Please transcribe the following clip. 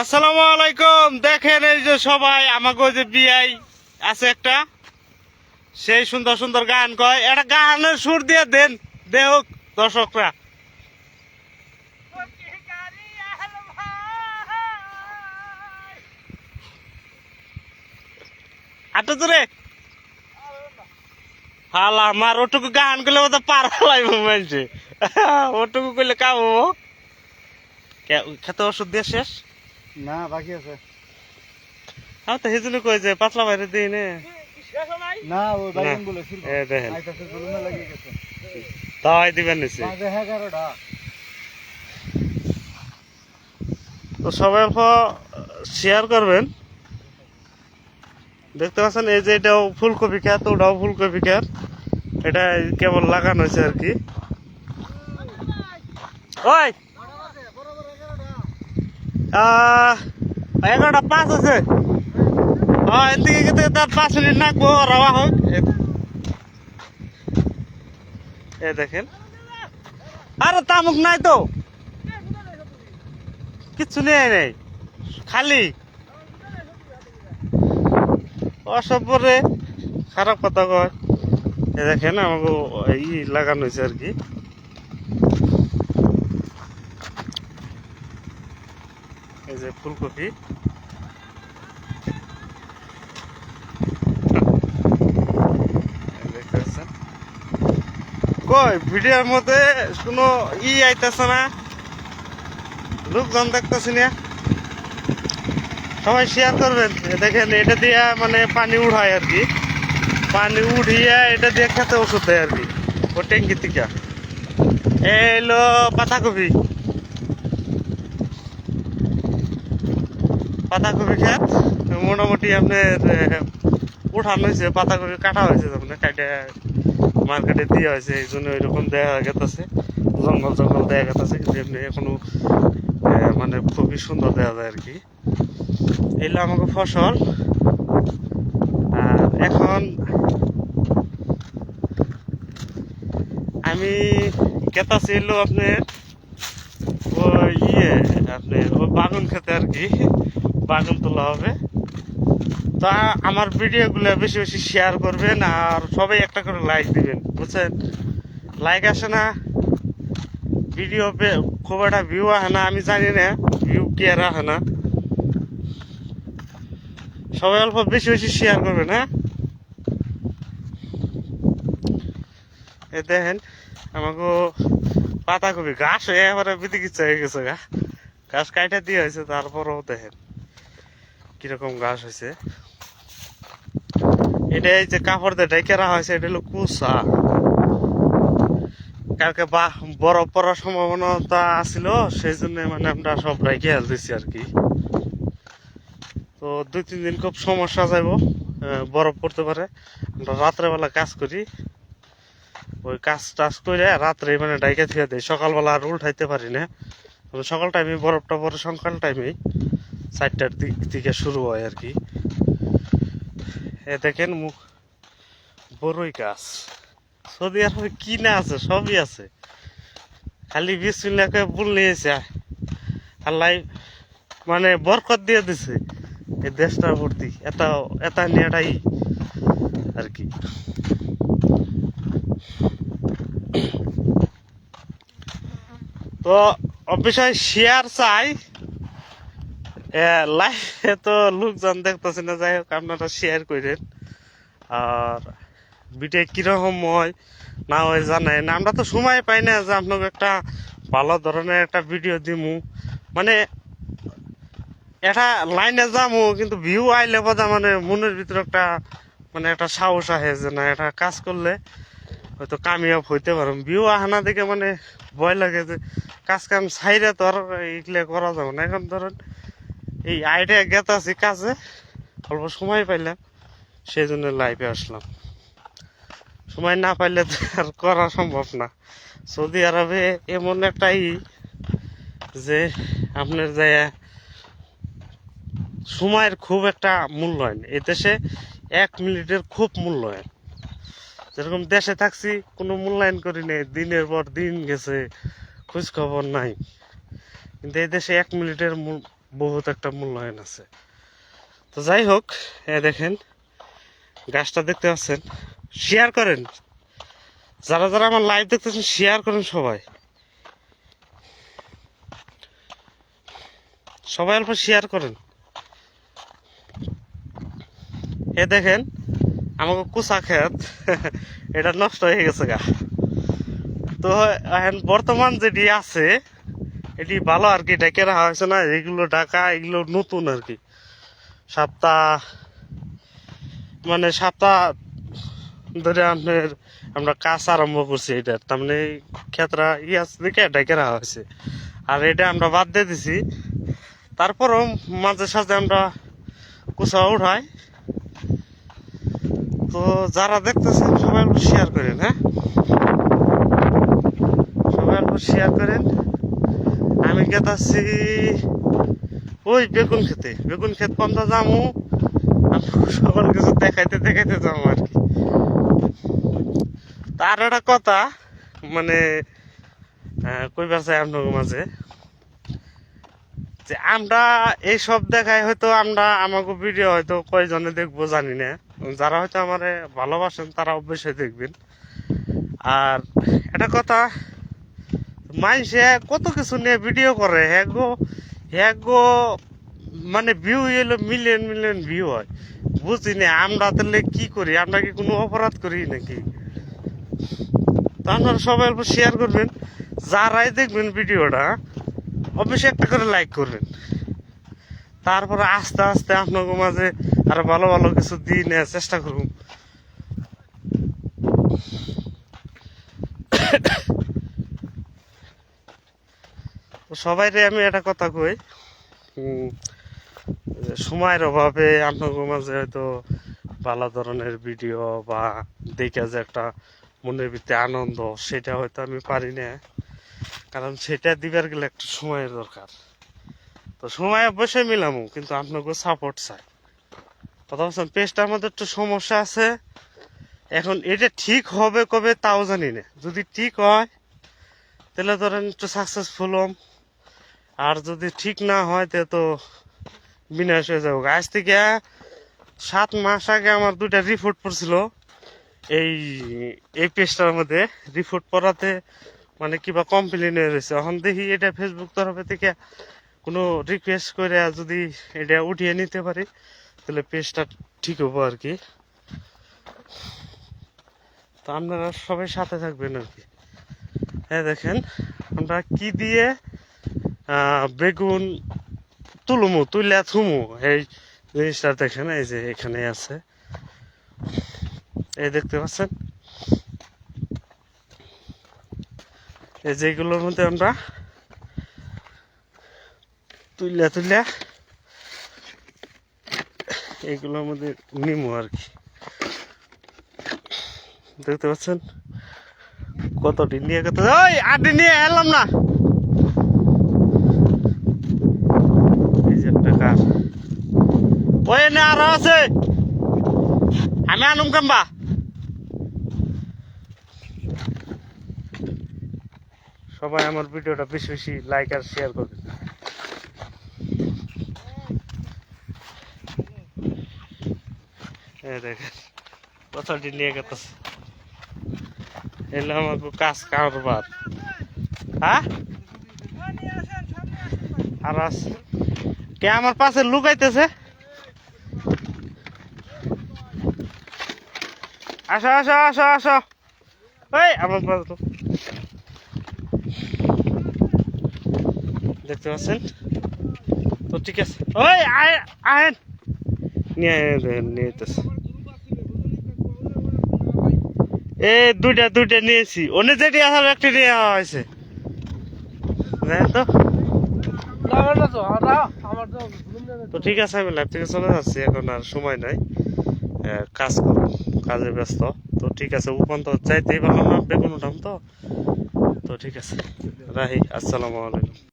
আসসালামু আলাইকুম। দেখেন এই যে সবাই আমাকে যে বিয়াই আছে একটা, সেই সুন্দর সুন্দর গান কয়। একটা গানের সুর দিয়ে দেন দেহ দর্শকরা। আটো তোরে হাল আমার ওটুকু গান করলে তো পার লাগবে মানছে ওটুকু করলে কাবো খেতে ওষুধ দিয়ে শেষ? না বাকি আছে। হ্যাঁ তো সেজন্য কই যে পাতলা বাইরে দিই নে। না ওই না। বাইন বলে ছিল এ দেখেন। আইতাছে জুলুমে লাগিয়ে গেছে। তাই দিবেন নিছি তো সবাই অল্প শেয়ার করবেন। দেখতে পাচ্ছেন এই যে এটাও ফুলকপি খ্যাত ওটাও ফুলকপি খ্যাত এটা কেবল লাগানো হয়েছে আর কি। ওই! এগারোটা পাঁচ আছে। হ্যাঁ এদিকে কিন্তু তার পাঁচ মিনিট নাকবো রওয়া হোক। এ- দেখেন। আরে তামুক নাই তো। কিচ্ছু নেই নেই। খালি। অসভ্য রে। খারাপ কথা কয়। এ দেখেন আমাকে ই লাগানো হয়েছে আর কি। যে ফুলকপি। কই, ভিডিওর মধ্যে কোনো ই আইতেছে না। লোকজন দেখতেছি না। সবাই শেয়ার করবেন। দেখেন, এটা দিয়ে মানে পানি উঠায় আর কি। পানি উঠিয়ে এটা দিয়ে খেতে ওষুধ দেয় আর কি। ও ট্যাঙ্কি থেকে। এলো পাতাকপি পাতাকপি খেত মোটামুটি আপনার উঠানো হয়েছে, পাতাকপি কাটা হয়েছে তখন কাটে মার্কেটে দেওয়া হয়েছে, এই জন্য এরকম দেখা গেতেছে, জঙ্গল জঙ্গল দেখা গেতেছে, কিন্তু এমনি এখনও মানে খুবই সুন্দর দেখা যায় আর কি। এলো আমাকে ফসল, আর এখন আমি গেতাছি এলো আপনার ওই ইয়ে আপনার ওই বাগুন খেতে আর কি। বাগুন তোলা হবে। তা আমার ভিডিওগুলো বেশি বেশি শেয়ার করবেন আর সবাই একটা করে লাইক দিবেন, বুঝছেন? লাইক আসে না ভিডিও খুব একটা ভিউ আসে না, আমি জানি না ভিউ কি আর আসে না। সবাই অল্প বেশি বেশি শেয়ার করবেন হ্যাঁ? এ দেখেন আমাকে পাতাকপি ঘাস হয়ে এবারে বিদিকিচ্ছা হয়ে গেছে, গা। ঘাস কাইটা দিয়ে হয়েছে, তারপরেও দেখেন। কীরকম ঘাস হয়েছে? এটা এই যে কাপড় দিয়ে ডেকে রাখা হয়েছে, এটা হলো কুসা কালকে বা বরফ পড়ার সম্ভাবনা আছিল সেই জন্য মানে আমরা সব রেখে দিচ্ছি আর কি। তো দুই, তিন দিন খুব সমস্যা যাইব বরফ পড়তে পারে। আমরা রাত্রেবেলা কাজ করি। ওই কাজ টাজ করে রাত্রে মানে ডাইকে থুয়ে দেয় সকালবেলা আর উল্টাইতে পারি না। সকাল টাইমে বরফটা পরে সকাল টাইমেই। চারটার দিক থেকে শুরু হয় আর কি। এ দেখেন মুখ বড়ই গাছ। সৌদি আরবে কি না আছে, সবই আছে। খালি বিসমিল্লাকে বুল নিয়েছে। আল্লাহ মানে বরকত দিয়ে দিছে এই দেশটার ভর্তি এত এত নেটাই আর কি। তো অবশ্যই শেয়ার চাই। লাইফে তো লোকজন দেখতেছে না, যাই হোক, আপনারা শেয়ার করেন। আর ভিডিও কীরকম হয়, না হয় জানেন আমরা তো সময় পাই না যে আপনাকে একটা ভালো ধরনের একটা ভিডিও দিমু। মানে এটা লাইনে যামু, কিন্তু ভিউ আইলে বোঝা মানে মনের ভিতরে একটা মানে একটা সাহস আহে যে না এটা কাজ করলে হয়তো কামিয়াব হইতে পারো ভিউ আহানা দেখে মানে ভয় লাগে যে, কাজ কাম ছাইরে তো আর এইগুলো করা যাবে না। এখন ধরেন এই আইডিয়া গেত আছি কাজে। অল্প সময় পাইলাম সেই জন্য লাইভে আসলাম। সময় না পাইলে তো আর করা সম্ভব না। সৌদি আরবে এমন একটা ই যে আপনার যে সময়ের খুব একটা মূল্যায়ন এ দেশে এক মিনিটের খুব মূল্যায়ন। যেরকম দেশে থাকছি, কোনো মূল্যায়ন করি নাই, দিনের পর দিন গেছে খোঁজ খবর নাই। কিন্তু এই দেশে এক মিনিটের বহুত একটা মূল্যায়ন আছে। তো যাই হোক, এ দেখেন, গাছটা দেখতে পাচ্ছেন শেয়ার করেন। যারা যারা আমার লাইভ দেখতেছেন শেয়ার করেন সবাই। সবাই অল্প শেয়ার করেন। এ দেখেন, আমাকে কুচা খেত, এটা নষ্ট হয়ে গেছে গা। তো এখন বর্তমান যেটি আছে এটি ভালো আর কি ডেকে রাখা হয়েছে না, এগুলো ঢাকা, এগুলো নতুন আর কি। সপ্তাহ মানে সপ্তাহ ধরে আপনার আমরা কাজ আরম্ভ করছি এটা, তার মানে ক্ষেত্রা ইয়াস দিকে ডেকে রাখা হয়েছে। আর এটা আমরা বাদ দিয়ে দিছি। তারপরও মাঝে সাঝে আমরা কুচা উঠাই। তো যারা দেখতেছেন, সবাই শেয়ার করেন হ্যাঁ? সবাই শেয়ার করেন। আমি গেতাছি ওই বেগুন খেতে, বেগুন খেত পন্থা যামু। সকল কিছু দেখাইতে দেখাইতে যাব আর কি। তার একটা কথা মানে কইবার চাই আপনার মাঝে? যে আমরা এই সব দেখাই হয়তো আমরা আমাকে ভিডিও হয়তো কয়জনে দেখব জানি না। যারা হয়তো আমারে ভালোবাসেন তারা অবশ্যই দেখবেন। আর একটা কথা মানুষে কত কিছু নিয়ে ভিডিও করে হ্যাঁ গো? হ্যাঁ গো? মানে ভিউ এলো মিলিয়ন মিলিয়ন ভিউ হয়। বুঝি না আমরা তাহলে কি করি? আমরা কি কোনো অপরাধ করি নাকি? তো আপনারা সবাই অল্প শেয়ার করবেন, যারাই দেখবেন ভিডিওটা অবশ্যই একটা করে লাইক করবেন। তারপরে আস্তে আস্তে আপনাদের মাঝে আরও ভালো ভালো কিছু দিয়ে নেওয়ার চেষ্টা করুন সবাইরে আমি একটা কথা কই সময়ের অভাবে আপনাদের মাঝে হয়তো ভালো ধরনের ভিডিও বা দেখে যে একটা মনের ভিতরে আনন্দ, সেটা হয়তো আমি পারি না। কারণ সেটা দিবার গেলে একটা সময়ের দরকার। তো সময় অবশ্যই মিলামু, কিন্তু আপনাকে সাপোর্ট চাই। কথা বলছেন পেজটার আমাদের একটু সমস্যা আছে। এখন এটা ঠিক হবে কবে তাও জানি না। যদি ঠিক হয়, তাহলে ধরেন একটু সাকসেসফুল হম। আর যদি ঠিক না হয়, তে তো বিনাশ হয়ে যাব। আজ থেকে সাত মাস আগে আমার দুইটা রিপোর্ট পড়ছিল। এই এই পেজটার মধ্যে রিপোর্ট পড়াতে মানে কিবা কমপ্লেন হয়ে রয়েছে এখন দেখি এটা ফেসবুক তরফে থেকে কোনো রিকোয়েস্ট করে যদি এটা উঠিয়ে নিতে পারি, তাহলে পেজটা ঠিক হব আর কি। তো আপনারা সবাই সাথে থাকবেন আর কি। হ্যাঁ দেখেন, আমরা কি দিয়ে বেগুন তুলুমু তুলে থুমু। এই জিনিসটা দেখেন, এই যে এখানে আছে। এই দেখতে পাচ্ছেন? এই যেগুলোর মধ্যে আমরা তুইলা তুইলা এইগুলোর মধ্যে নিমু আর কি। দেখতে পাচ্ছেন? কত কতটি নিয়ে কত ওই আটি নিয়ে এলাম না এই যে একটা কার ওই আরও আছে আমি আনুম কাম্বা সবাই আমার ভিডিওটা বেশি বেশি লাইক আর শেয়ার করবেন দেখেন, কথাটি নিয়ে গেতেছে। এলে আমাকে কাজ কারবার। হ্যাঁ? আর কে আমার পাশে লুকাইতেছে? আসো আসো আসো আসো। ওই আমার পাশে তো দেখতে পাচ্ছেন? তো ঠিক আছে। ওই আয় আহেন নিয়ে আয়, এ দুইটা দুইটা নিয়েছি। অন্য যেটি আসলে একটা নিয়ে যাওয়া হয়েছে। তো? তো ঠিক আছে আমি লাইভ থেকে চলে যাচ্ছি এখন আর সময় নাই। কাজ করব কাজে ব্যস্ত। তো ঠিক আছে উপন্ত চাইতেই পারলাম না বেগুন উঠাম তো? তো ঠিক আছে, রাহি, আসসালামু আলাইকুম।